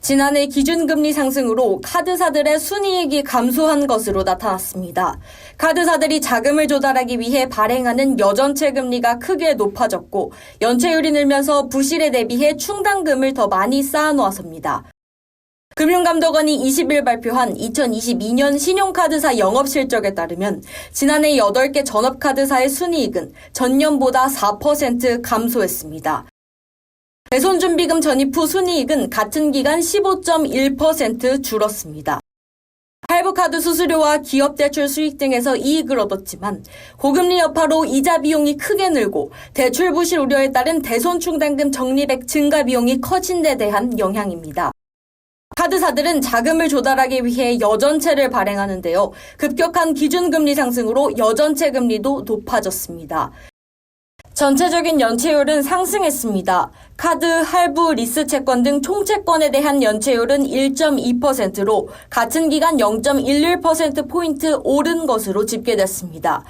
지난해 기준금리 상승으로 카드사들의 순이익이 감소한 것으로 나타났습니다. 카드사들이 자금을 조달하기 위해 발행하는 여전체 금리가 크게 높아졌고 연체율이 늘면서 부실에 대비해 충당금을 더 많이 쌓아놓아서입니다. 금융감독원이 20일 발표한 2022년 신용카드사 영업실적에 따르면 지난해 8개 전업카드사의 순이익은 전년보다 4% 감소했습니다. 대손준비금 전입 후 순이익은 같은 기간 15.1% 줄었습니다. 할부카드 수수료와 기업 대출 수익 등에서 이익을 얻었지만 고금리 여파로 이자 비용이 크게 늘고 대출 부실 우려에 따른 대손 충당금 적립액 증가 비용이 커진 데 대한 영향입니다. 카드사들은 자금을 조달하기 위해 여전체를 발행하는데요. 급격한 기준금리 상승으로 여전체 금리도 높아졌습니다. 전체적인 연체율은 상승했습니다. 카드, 할부, 리스 채권 등 총채권에 대한 연체율은 1.2%로 같은 기간 0.11%포인트 오른 것으로 집계됐습니다.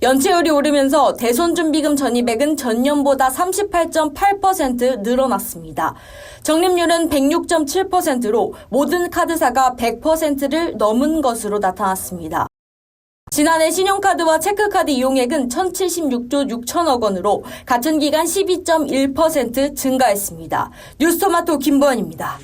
연체율이 오르면서 대손준비금 전입액은 전년보다 38.8% 늘어났습니다. 적립률은 106.7%로 모든 카드사가 100%를 넘은 것으로 나타났습니다. 지난해 신용카드와 체크카드 이용액은 1076조 6천억 원으로 같은 기간 12.1% 증가했습니다. 뉴스토마토 김보현입니다.